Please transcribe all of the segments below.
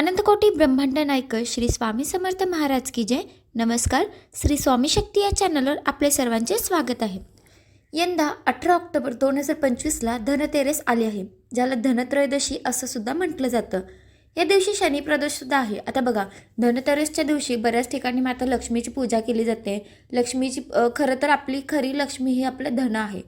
अनंतकोटी ब्रह्मांड नायक श्री स्वामी समर्थ महाराज की जय. नमस्कार. श्री स्वामी शक्ती या चॅनलवर आपले सर्वांचे स्वागत आहे. यंदा अठरा ऑक्टोबर दोन हजार पंचवीसला धनतेरस आली आहे ज्याला धनत्रयोदशी असं सुद्धा म्हटलं जातं. या दिवशी शनी प्रदोषसुद्धा आहे. आता बघा धनतेरसच्या दिवशी बऱ्याच ठिकाणी माता लक्ष्मीची पूजा केली जाते. लक्ष्मीची खरं तर आपली खरी लक्ष्मी ही आपलं धन आहे.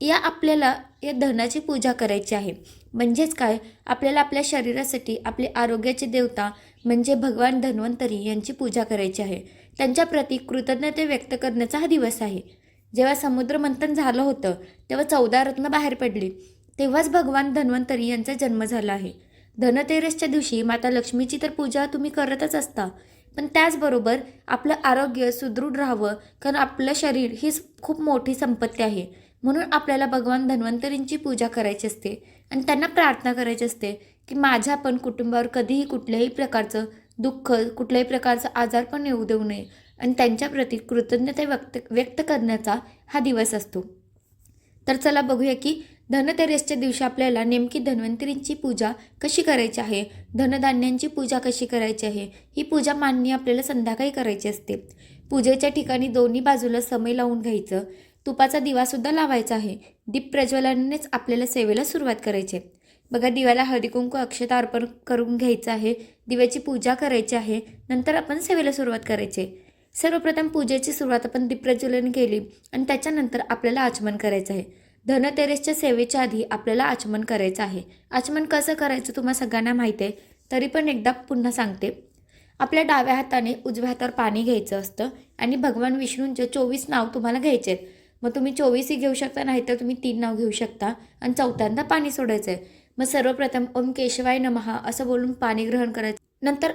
या आपल्याला या धनाची पूजा करायची आहे. म्हणजेच काय? आपल्याला आपल्या शरीरासाठी आपले आरोग्याचे देवता म्हणजे भगवान धन्वंतरी यांची पूजा करायची आहे. त्यांच्याप्रती कृतज्ञते व्यक्त करण्याचा हा दिवस आहे. जेव्हा समुद्र मंथन झालं होतं तेव्हा चौदा रत्न बाहेर पडली. तेव्हाच भगवान धन्वंतरी यांचा जन्म झाला आहे. धनतेरसच्या दिवशी माता लक्ष्मीची तर पूजा तुम्ही करतच असता. पण त्याचबरोबर आपलं आरोग्य सुदृढ राहावं कारण आपलं शरीर ही खूप मोठी संपत्ती आहे. म्हणून आपल्याला भगवान धन्वंतरींची पूजा करायची असते आणि त्यांना प्रार्थना करायची असते की माझ्या पण कुटुंबावर कधीही कुठल्याही प्रकारचं दुःख कुठल्याही प्रकारचा आजार पण येऊ देऊ नये आणि त्यांच्याप्रती कृतज्ञता व्यक्त व्यक्त करण्याचा हा दिवस असतो. तर चला बघूया की धनतेरसच्या दिवशी आपल्याला नेमकी धन्वंतरींची पूजा कशी करायची आहे? धनधान्यांची पूजा कशी करायची आहे? ही पूजा मांडणी आपल्याला संध्याकाळी करायची असते. पूजेच्या ठिकाणी दोन्ही बाजूला समय लावून घ्यायचं. तुपाचा दिवासुद्धा लावायचा आहे. दीप प्रज्वलनेच आपल्याला सेवेला सुरुवात करायची आहे. बघा दिव्याला हळदी कुंकू अक्षता अर्पण करून घ्यायचं आहे. दिव्याची पूजा करायची आहे. नंतर आपण सेवेला सुरुवात करायची सर्वप्रथम पूजेची सुरुवात आपण दीपप्रज्वलन केली आणि त्याच्यानंतर आपल्याला आचमन करायचं आहे. धनतेरसच्या सेवेच्या आधी आपल्याला आचमन करायचं आहे. आचमन कसं करायचं तुम्हाला सगळ्यांना माहिती आहे. तरी पण एकदा पुन्हा सांगते. आपल्या डाव्या हाताने उजव्या हातावर पाणी घ्यायचं असतं आणि भगवान विष्णूंचे चोवीस नाव तुम्हाला घ्यायचे आहेत. मग तुम्ही चोवीसही घेऊ शकता नाही तर तुम्ही तीन नाव घेऊ शकता. आणि चौथ्यांदा पाणी सोडायचं आहे मग सर्वप्रथम ओम केशवाय नमहा असं बोलून पाणी ग्रहण करायचं. नंतर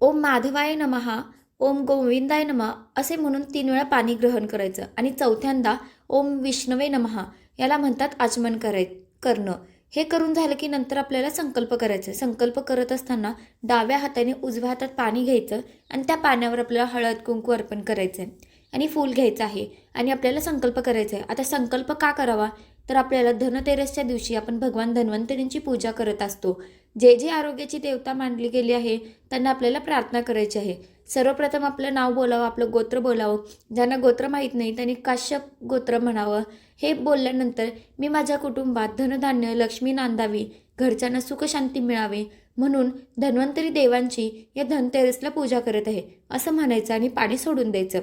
ओम माधवाय नमहा ओम गोविंदाय नमः असे म्हणून तीन वेळा पाणी ग्रहण करायचं. आणि चौथ्यांदा ओम विष्णवे नमहा याला म्हणतात आचमन कराय करणं. हे करून झालं की नंतर आपल्याला संकल्प करायचा. आहे संकल्प करत असताना डाव्या हाताने उजव्या हातात पाणी घ्यायचं आणि त्या पाण्यावर आपल्याला हळद कुंकू अर्पण करायचं आहे आणि फूल घ्यायचं आहे आणि आपल्याला संकल्प करायचा आहे. आता संकल्प का करावा? तर आपल्याला धनतेरसच्या दिवशी आपण भगवान धन्वंतरींची पूजा करत असतो. जे जे आरोग्याची देवता मानली गेली आहे त्यांना आपल्याला प्रार्थना करायची आहे. सर्वप्रथम आपलं नाव बोलावं आपलं गोत्र बोलावं. ज्यांना गोत्र माहीत नाही त्यांनी काश्यप गोत्र म्हणावं. हे बोलल्यानंतर मी माझ्या कुटुंबात धनधान्य लक्ष्मी नांदावी. घरच्यांना सुखशांती मिळावे. म्हणून धन्वंतरी देवांची या धनतेरसला पूजा करत आहे. असं म्हणायचं आणि पाणी सोडून द्यायचं.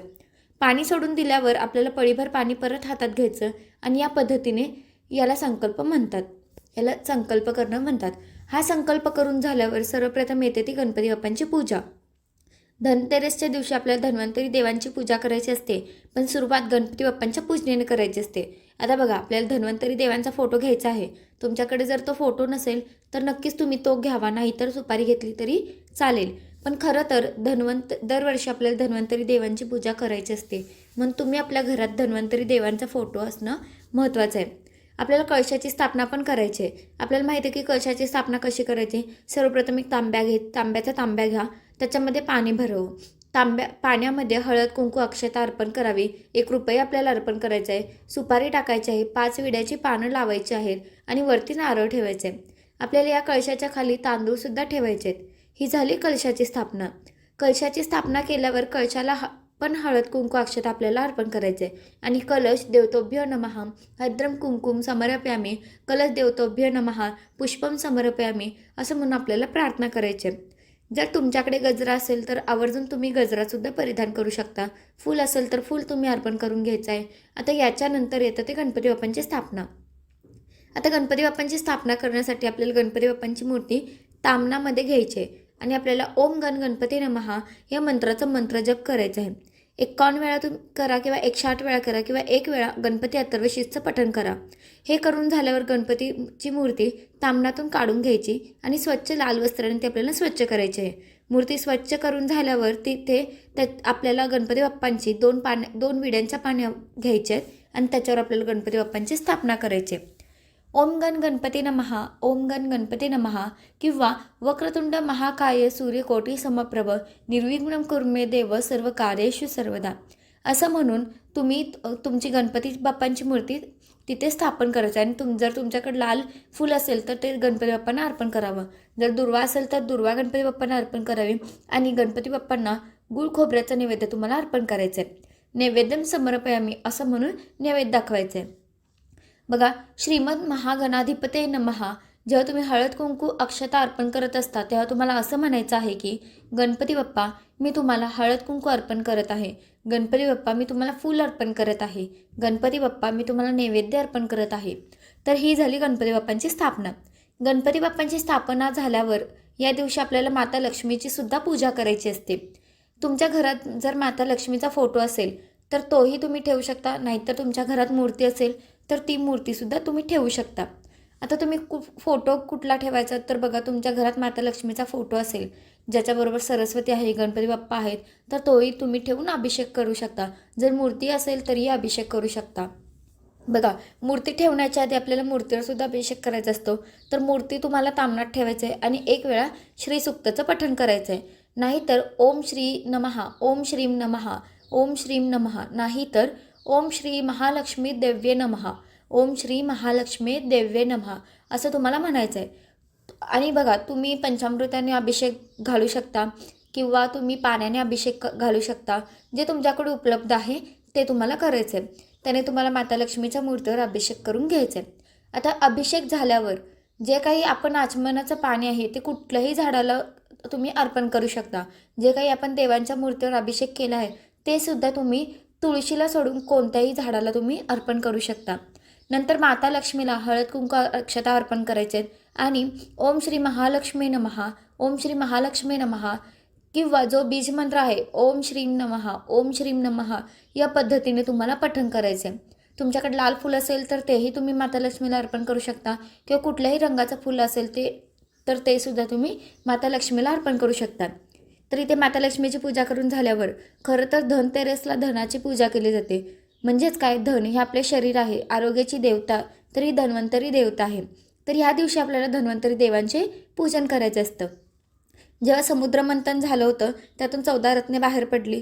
पाणी सोडून दिल्यावर आपल्याला पळीभर पाणी परत हातात घ्यायचं आणि या पद्धतीने याला संकल्प म्हणतात. याला संकल्प करणं म्हणतात. हा संकल्प करून झाल्यावर सर्वप्रथम येते ती गणपती बाप्पांची पूजा. धनतेरसच्या दिवशी आपल्याला धन्वंतरी देवांची पूजा करायची असते पण सुरुवात गणपती बाप्पांच्या पूजनेने करायची असते. आता बघा आपल्याला धन्वंतरी देवांचा फोटो घ्यायचा आहे. तुमच्याकडे जर तो फोटो नसेल तर नक्कीच तुम्ही तो घ्यावा नाही तर सुपारी घेतली तरी चालेल. पण खरं तर धन्वंत दरवर्षी आपल्याला धन्वंतरी देवांची पूजा करायची असते. म्हणून तुम्ही आपल्या घरात धन्वंतरी देवांचा फोटो असणं महत्त्वाचं आहे. आपल्याला कळशाची स्थापना पण करायची आहे. आपल्याला माहिती आहे की कळशाची स्थापना कशी करायची? सर्वप्रथम एक तांब्या घे तांब्याचा तांब्या घ्या. त्याच्यामध्ये पाणी भरवू. तांब्या पाण्यामध्ये हळद कुंकू अक्षता अर्पण करावी. एक रुपये आपल्याला अर्पण करायचं आहे. सुपारी टाकायची आहे. पाच विड्याची पानं लावायची आहेत. आणि वरती नारळ ठेवायचे. आहे आपल्याला या कळशाच्या खाली तांदूळसुद्धा ठेवायचे आहेत. ही झाली कलशाची स्थापना. कलशाची स्थापना केल्यावर कळशाला ह पण हळद कुंकू अक्षत आपल्याला अर्पण करायचे. आणि कलश देवतोभ्य नमहा हद्रम कुंकुम समर्पयामी कलश देवतोभ्य नमहा पुष्पम समर्पयामी असं म्हणून आपल्याला प्रार्थना करायचे. जर तुमच्याकडे गजरा असेल तर आवर्जून तुम्ही गजरासुद्धा परिधान करू शकता. फूल असेल तर फूल तुम्ही अर्पण करून घ्यायचं आहे आता याच्यानंतर येतं ते गणपती बाप्पांची स्थापना. आता गणपती बाप्पांची स्थापना करण्यासाठी आपल्याला गणपती बाप्पांची मूर्ती तामनामध्ये घ्यायची आहे. आणि आपल्याला ओम गण गणपती नमहा या मंत्राचा मंत्र जप करायचा आहे. एकावन्न वेळा तुम्ही करा किंवा एकशे आठ वेळा करा किंवा एक वेळा गणपती अथर्वशीचं पठण करा. हे करून झाल्यावर गणपतीची मूर्ती तांबणातून काढून घ्यायची आणि स्वच्छ लाल वस्त्राने ती आपल्याला स्वच्छ करायची आहे. मूर्ती स्वच्छ करून झाल्यावर तिथे त्यात आपल्याला गणपती बाप्पांची दोन पाण्या दोन विड्यांच्या पाण्या घ्यायच्या आहेत आणि त्याच्यावर आपल्याला गणपती बाप्पांची स्थापना करायची आहे. ओम गण गणपती नमहा ओम गण गणपती नमहा किंवा वक्रतुंड महाकाय सूर्यकोटी समप्रभ निर्विघ्न कुर्मे देव सर्व कार्येषु सर्वदा. असं म्हणून तुम्ही तुमची गणपती बाप्पांची मूर्ती तिथे स्थापन करायचं आहे आणि तुम जर तुमच्याकडे लाल फूल असेल तर ते गणपती बाप्पांना अर्पण करावं. जर दुर्वा असेल तर दुर्वा गणपती बाप्पांना अर्पण करावी आणि गणपती बाप्पांना गुळ खोबऱ्याचं नैवेद्य तुम्हाला अर्पण करायचं आहे नैवेद्यम समर्पयामी असं म्हणून नैवेद्य दाखवायचं आहे बघा श्रीमद महागणाधिपते नमहा जेव्हा तुम्ही हळद कुंकू अक्षता अर्पण करत असता तेव्हा तुम्हाला असं म्हणायचं आहे की गणपती बाप्पा मी तुम्हाला हळद कुंकू अर्पण करत आहे. गणपती बाप्पा मी तुम्हाला फूल अर्पण करत आहे. गणपती बाप्पा मी तुम्हाला नैवेद्य अर्पण करत आहे. तर ही झाली गणपती बाप्पांची स्थापना. गणपती बाप्पांची स्थापना झाल्यावर या दिवशी आपल्याला माता लक्ष्मीची सुद्धा पूजा करायची असते. तुमच्या घरात जर माता लक्ष्मीचा फोटो असेल तर तोही तुम्ही ठेवू शकता. नाहीतर तुमच्या घरात मूर्ती असेल तर ती मूर्तीसुद्धा तुम्ही ठेवू शकता. आता तुम्ही कु फोटो कुठला ठेवायचा तर बघा तुमच्या घरात माता लक्ष्मीचा फोटो असेल ज्याच्याबरोबर सरस्वती आहे गणपती बाप्पा आहेत तर तोही तुम्ही ठेवून अभिषेक करू शकता. जर मूर्ती असेल तरीही अभिषेक करू शकता. बघा मूर्ती ठेवण्याच्या आधी आपल्याला मूर्तीवर सुद्धा अभिषेक करायचा असतो. तर मूर्ती तुम्हाला तामणात ठेवायचं आहे आणि एक वेळा श्रीसुक्तचं पठण करायचं आहे नाहीतर ओम श्री नमहा ओम श्रीम नमहा ओम श्रीम नमहा नाहीतर ओम श्री महालक्ष्मी देव्ये नमहा ओम श्री महालक्ष्मी देव्ये नमहा असं तुम्हाला म्हणायचं आहे आणि बघा तुम्ही पंचामृताने अभिषेक घालू शकता किंवा तुम्ही पाण्याने अभिषेक घालू शकता. जे तुमच्याकडे उपलब्ध आहे ते तुम्हाला करायचं आहे त्याने तुम्हाला माता लक्ष्मीच्या मूर्तीवर अभिषेक करून घ्यायचं आहे आता अभिषेक झाल्यावर जे काही आपण आचमनाचं पाणी आहे ते कुठल्याही झाडाला तुम्ही अर्पण करू शकता. जे काही आपण देवांच्या मूर्तीवर अभिषेक केला आहे ते सुद्धा तुम्ही तुळशीला सोडून कोणत्याही झाडाला तुम्ही अर्पण करू शकता. नंतर माता लक्ष्मीला हळद कुंकू अक्षता अर्पण करायचे. आणि ओम श्री महालक्ष्मी नमहा ओम श्री महालक्ष्मी नमहा किंवा जो बीजमंत्र आहे ओम श्रीम नमहा ओम श्रीम नमहा या पद्धतीने तुम्हाला पठण करायचे. तुमच्याकडे लाल फुल असेल तर तेही तुम्ही माता लक्ष्मीला अर्पण करू शकता. किंवा कुठल्याही रंगाचं फुल असेल ते तर ते सुद्धा तुम्ही माता लक्ष्मीला अर्पण करू शकता. तर इथे माता लक्ष्मीची पूजा करून झाल्यावर खरं तर धनतेरसला धनाची पूजा केली जाते. म्हणजेच काय? धन हे आपले शरीर आहे आरोग्याची देवता तर ही धन्वंतरी देवता आहे. तर ह्या दिवशी आपल्याला धन्वंतरी देवांचे पूजन करायचं असतं. जेव्हा समुद्रमंथन झालं होतं त्यातून चौदा रत्ने बाहेर पडली.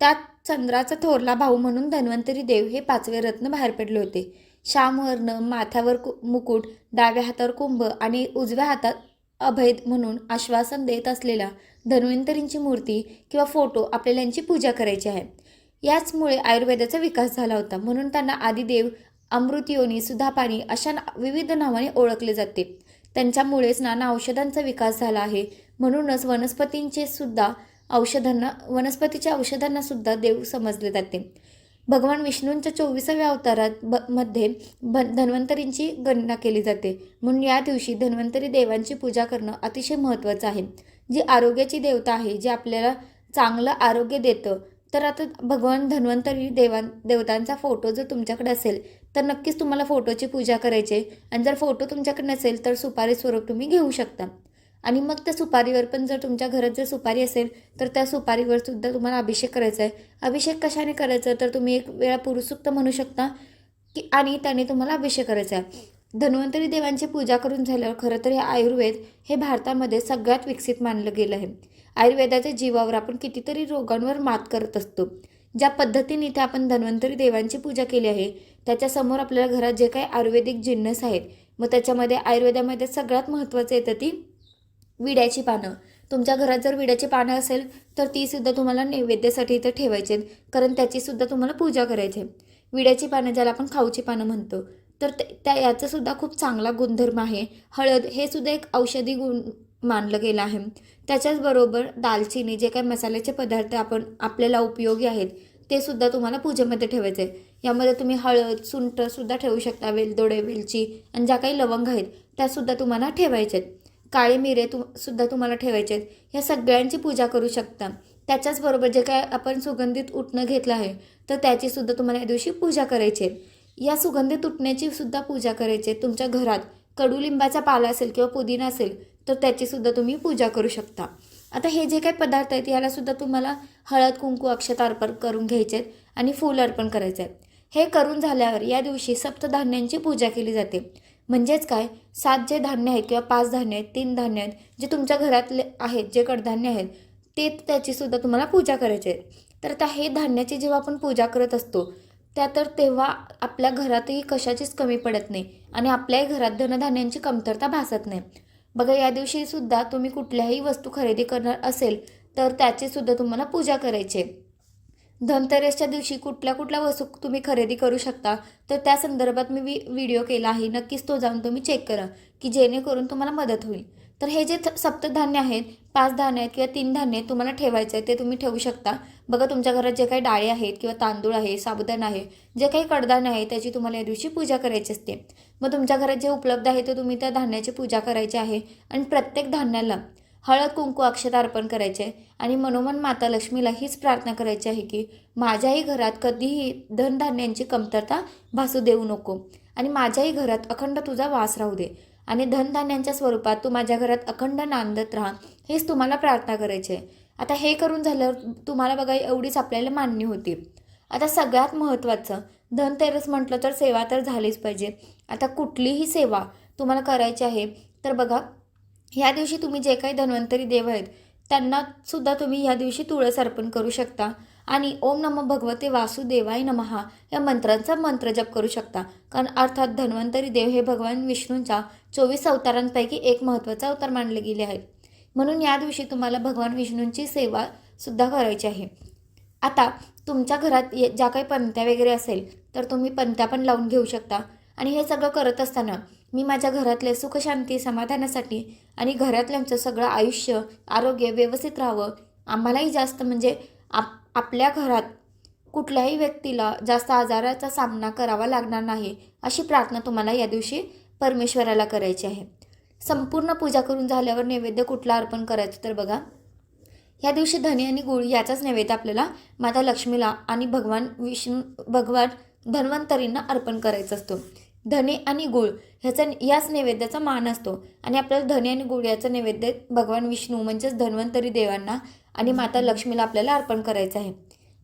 त्यात चंद्राचा थोरला भाऊ म्हणून धन्वंतरी देव हे पाचवे रत्न बाहेर पडले होते. श्यामवर्ण माथ्यावर कु मुकुट डाव्या हातावर कुंभ आणि उजव्या हातात अभैद म्हणून आश्वासन देत असलेला धन्वंतरींची मूर्ती किंवा फोटो आपल्याला यांची पूजा करायची आहे. याचमुळे आयुर्वेदाचा विकास झाला होता. म्हणून त्यांना आदिदेव अमृतयोनी सुधापाणी अशा ना विविध नावाने ओळखले जाते. त्यांच्यामुळेच नाना औषधांचा विकास झाला आहे. म्हणूनच वनस्पतींचे सुद्धा औषधांना वनस्पतीच्या औषधांना सुद्धा देव समजले जाते. भगवान विष्णूंच्या चोवीसाव्या अवतारात ब मध्ये भ धन्वंतरींची गणना केली जाते. म्हणून या दिवशी धन्वंतरी देवांची पूजा करणं अतिशय महत्त्वाचं आहे. जी आरोग्याची देवता आहे जी आपल्याला चांगलं आरोग्य देतं तर आता भगवान धन्वंतरी देवां देवतांचा फोटो जर तुमच्याकडे असेल तर नक्कीच तुम्हाला फोटोची पूजा करायची आहे. आणि जर फोटो तुमच्याकडे नसेल तर सुपारी स्वरूप तुम्ही घेऊ शकता. आणि मग त्या सुपारीवर पण जर तुमच्या घरात जर सुपारी असेल तर त्या सुपारीवर सुद्धा तुम्हाला अभिषेक करायचा आहे. अभिषेक कशाने करायचा? तर तुम्ही एक वेळा पुरुषसुक्त म्हणू शकता की आणि त्याने तुम्हाला अभिषेक करायचा आहे. धन्वंतरी देवांची पूजा करून झाल्यावर खरं तर हे आयुर्वेद हे भारतामध्ये सगळ्यात विकसित मानलं गेलं आहे. आयुर्वेदाच्या जीवावर आपण कितीतरी रोगांवर मात करत असतो. ज्या पद्धतीने इथे आपण धन्वंतरी देवांची पूजा केली आहे त्याच्यासमोर आपल्याला घरात जे काही आयुर्वेदिक जिन्नस आहेत मग त्याच्यामध्ये आयुर्वेदामध्ये सगळ्यात महत्त्वाचं येतं ती विड्याची पानं. तुमच्या घरात जर विड्याची पानं असेल तर तीसुद्धा तुम्हाला नैवेद्यासाठी इथं ठेवायची आहेत कारण त्याचीसुद्धा तुम्हाला पूजा करायची आहे. विड्याची पानं ज्याला आपण खाऊची पानं म्हणतो तर ते- त्या याचासुद्धा खूप चांगला गुणधर्म आहे. हळद हे सुद्धा एक औषधी गुण मानलं गेलं आहे. त्याच्याचबरोबर दालचिनी जे काही मसाल्याचे पदार्थ आपण आपल्याला उपयोगी आहेत ते सुद्धा तुम्हाला पूजेमध्ये ठेवायचे आहे यामध्ये तुम्ही हळद सुंठसुद्धा ठेवू शकता वेलदोडे वेलची आणि ज्या काही लवंग आहेत त्यासुद्धा तुम्हाला ठेवायचे आहेत. काळे मिरे तु सुद्धा तुम्हाला ठेवायचे आहेत. ह्या सगळ्यांची पूजा करू शकता. त्याच्याचबरोबर जे काय आपण सुगंधित उठणं घेतलं आहे तर त्याची सुद्धा तुम्हाला या दिवशी पूजा करायची आहे. या सुगंधी तुटण्याची सुद्धा पूजा करायची आहे. तुमच्या घरात कडुलिंबाचा पाला असेल किंवा पुदिना असेल तर त्याची सुद्धा तुम्ही पूजा करू शकता. आता हे जे काही पदार्थ आहेत याला सुद्धा तुम्हाला हळद कुंकू अक्षता अर्पण करून घ्यायचे आहेत आणि फूल अर्पण करायचे आहेत. हे करून झाल्यावर या दिवशी सप्तधान्यांची पूजा केली जाते. म्हणजेच काय? सात जे धान्य आहेत किंवा पाच धान्य आहेत तीन धान्य आहेत जे तुमच्या घरातले आहेत जे कडधान्य आहेत ते त्याची सुद्धा तुम्हाला पूजा करायची आहे तर आता हे धान्याची जेव्हा आपण पूजा करत असतो त्या तर तेव्हा आपल्या घरातही कशाचीच कमी पडत नाही आणि आपल्याही घरात धनधान्यांची कमतरता भासत नाही. बघा या दिवशी सुद्धा तुम्ही कुठल्याही वस्तू खरेदी करणार असेल तर त्याची सुद्धा तुम्हाला पूजा करायची आहे. धनतेरसच्या दिवशी कुठल्या कुठल्या वस्तू तुम्ही खरेदी करू शकता तर त्या संदर्भात मी वि व्हिडिओ केला आहे. नक्कीच तो जाऊन तुम्ही चेक करा की जेणेकरून तुम्हाला मदत होईल. तर हे जे सप्तधान्य आहेत पाच धान्य आहेत किंवा तीन धान्य तुम्हाला ठेवायचं आहे ते तुम्ही ठेवू शकता. बघा तुमच्या घरात जे काही डाळी आहेत किंवा तांदूळ आहे साबुदाणा आहे जे काही कडधान्य आहे त्याची तुम्हाला या दिवशी पूजा करायची असते. मग तुमच्या घरात जे उपलब्ध आहे ते तुम्ही त्या धान्याची पूजा करायची आहे. आणि प्रत्येक धान्याला हळद कुंकू अक्षत अर्पण करायचे आहे. आणि मनोमन माता लक्ष्मीला हीच प्रार्थना करायची आहे की माझ्याही घरात कधीही धनधान्यांची कमतरता भासू देऊ नको. आणि माझ्याही घरात अखंड तुझा वास राहू दे. आणि धनधान्यांच्या स्वरूपात तू माझ्या घरात अखंड नांदत राहा. हेच तुम्हाला प्रार्थना करायची आहे. आता हे करून झाल्यावर तुम्हाला बघा एवढीच आपल्याला मान्य होती आता सगळ्यात महत्त्वाचं धनतेरस म्हटलं तर सेवा तर झालीच पाहिजे. आता कुठलीही सेवा तुम्हाला करायची आहे तर बघा ह्या दिवशी तुम्ही जे काही धन्वंतरी देव आहेत त्यांना सुद्धा तुम्ही ह्या दिवशी तुळस अर्पण करू शकता. आणि ओम नम भगवते वासुदेवाय नमहा या मंत्रांचा मंत्र जप करू शकता. कारण अर्थात धन्वंतरी देव हे भगवान विष्णूंच्या चोवीस अवतारांपैकी एक महत्त्वाचा अवतार मानले गेले आहे म्हणून या दिवशी तुम्हाला भगवान विष्णूंची सेवा सुद्धा करायची आहे. आता तुमच्या घरात ये ज्या काही पंत्या वगैरे असेल तर तुम्ही पंत्या पण लावून घेऊ शकता. आणि हे सगळं करत असताना मी माझ्या घरातले सुखशांती समाधानासाठी आणि घरातल्यांचं सगळं आयुष्य आरोग्य व्यवस्थित राहावं आम्हालाही जास्त म्हणजे आप आपल्या घरात कुठल्याही व्यक्तीला जास्त आजाराचा सामना करावा लागणार नाही अशी प्रार्थना तुम्हाला या दिवशी परमेश्वराला करायची आहे. संपूर्ण पूजा करून झाल्यावर नैवेद्य कुठला अर्पण करायचं तर बघा. ह्या दिवशी धने आणि गुळ याचाच नैवेद्य आपल्याला माता लक्ष्मीला आणि भगवान विष्णू भगवान धन्वंतरींना अर्पण करायचा असतो. धने आणि गुळ ह्याचा याच नैवेद्याचा मान असतो. आणि आपल्याला धने आणि गुळ याचं नैवेद्य भगवान विष्णू म्हणजेच धन्वंतरी देवांना आणि माता लक्ष्मीला आपल्याला अर्पण करायचं आहे.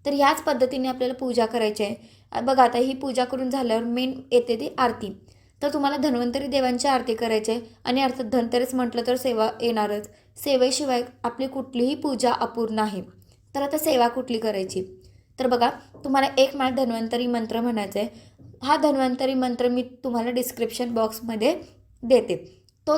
तर ह्याच पद्धतीने आपल्याला पूजा करायची आहे. बघा आता ही पूजा करून झाल्यावर मेन येते ती आरती. तर तुम्हाला धन्वंतरी देवांची आरती करायची आहे आणि अर्थात धनतेरस म्हटलं तर सेवा येणारच. सेवेशिवाय आपली कुठलीही पूजा अपूर्ण आहे. तर आता सेवा कुठली करायची? तर बघा तुम्हाला एक माळ धन्वंतरी मंत्र म्हणायचा आहे हा धन्वंतरी मंत्र मी तुम्हाला डिस्क्रिप्शन बॉक्समध्ये देते. तो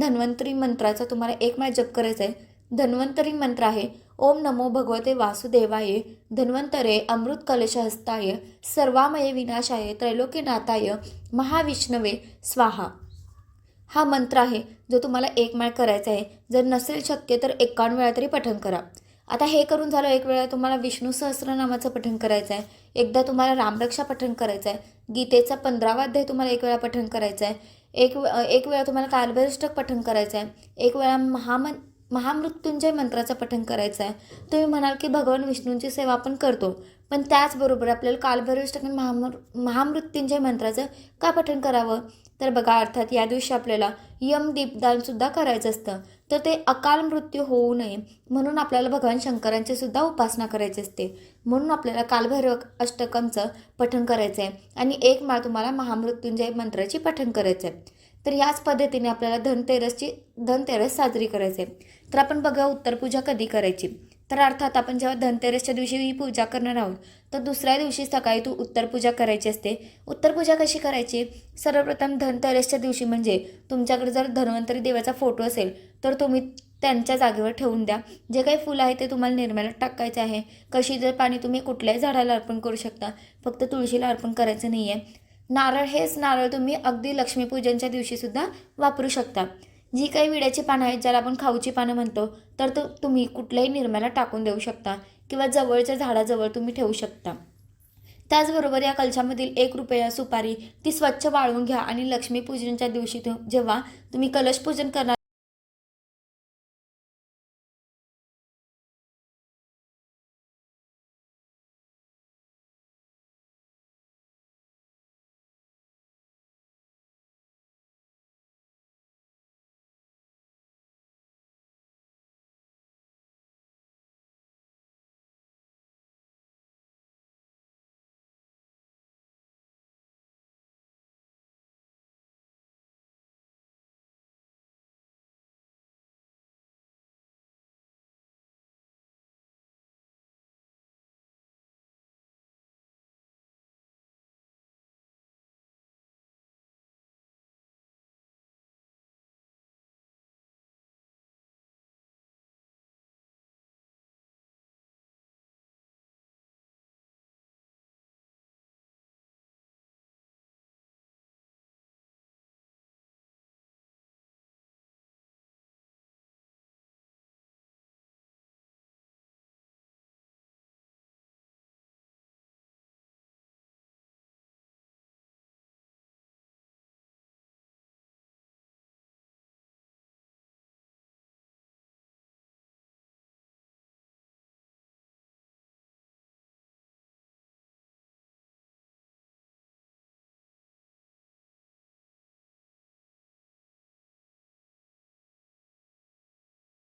धन्वंतरी मंत्राचा तुम्हाला एक माळ जप करायचा आहे धन्वंतरी मंत्र आहे ओम नमो भगवते वासुदेवाय धन्वंतरे अमृत कलशहस्ताय सर्वामय विनाशाय त्रैलोक्यनाथाय महाविष्णवे स्वाहा. हा मंत्र आहे जो तुम्हाला एक माळ करायचा आहे. जर नसेल शक्य तर एकावन्न वेळा तरी पठण करा. आता हे करून झालं एक वेळा तुम्हाला विष्णू सहस्रनामाचं पठण करायचं आहे. एकदा तुम्हाला रामरक्षा पठण करायचं आहे. गीतेचा पंधरावा अध्याय तुम्हाला एक वेळा पठण करायचं आहे. एक वे- एक वेळा तुम्हाला कालभैरष्टक पठण करायचं आहे. एक वेळा महामन महामृत्युंजय मंत्राचं पठण करायचं आहे. तुम्ही म्हणाल की भगवान विष्णूंची सेवा आपण करतो. पण त्याचबरोबर आपल्याला कालभैरष्टक महामृ महामृत्युंजय मंत्राचं का पठण करावं? तर बघा अर्थात या दिवशी आपल्याला यम दीपदानसुद्धा करायचं असतं. तर ते अकाल मृत्यू होऊ नये म्हणून आपल्याला भगवान शंकरांची सुद्धा उपासना करायची असते. म्हणून आपल्याला कालभैरव अष्टकमचं पठण करायचं आहे आणि एक माळ तुम्हाला महामृत्युंजय मंत्राची पठण करायचं आहे तर याच पद्धतीने आपल्याला धनतेरसची धनतेरस साजरी करायची आहे तर आपण बघा उत्तरपूजा कधी करायची? तर अर्थात आपण जेव्हा धनतेरसच्या दिवशी ही पूजा करणार आहोत तर दुसऱ्या दिवशी सकाळी तू उत्तरपूजा करायची असते. उत्तरपूजा कशी करायची? सर्वप्रथम धनतेरसच्या दिवशी म्हणजे तुमच्याकडे जर धन्वंतरी देवाचा फोटो असेल तर तुम्ही त्यांच्या जागेवर ठेवून द्या. जे काही फुलं आहे ते तुम्हाला निर्माल्यात टाकायचे आहे. कशी जर पाणी तुम्ही कुठल्याही झाडाला अर्पण करू शकता फक्त तुळशीला अर्पण करायचं नाही आहे नारळ हेच नारळ तुम्ही अगदी लक्ष्मीपूजनच्या दिवशीसुद्धा वापरू शकता. जी काही विड्याची पानं आहेत ज्याला आपण खाऊची पानं म्हणतो तर तो तुम्ही कुठल्याही निर्म्याला टाकून देऊ शकता किंवा जवळच्या झाडाजवळ तुम्ही ठेवू शकता. त्याचबरोबर या कलशामधील एक रुपया सुपारी ती स्वच्छ वाळवून घ्या आणि लक्ष्मीपूजनच्या दिवशी तु जेव्हा तुम्ही कलशपूजन करणार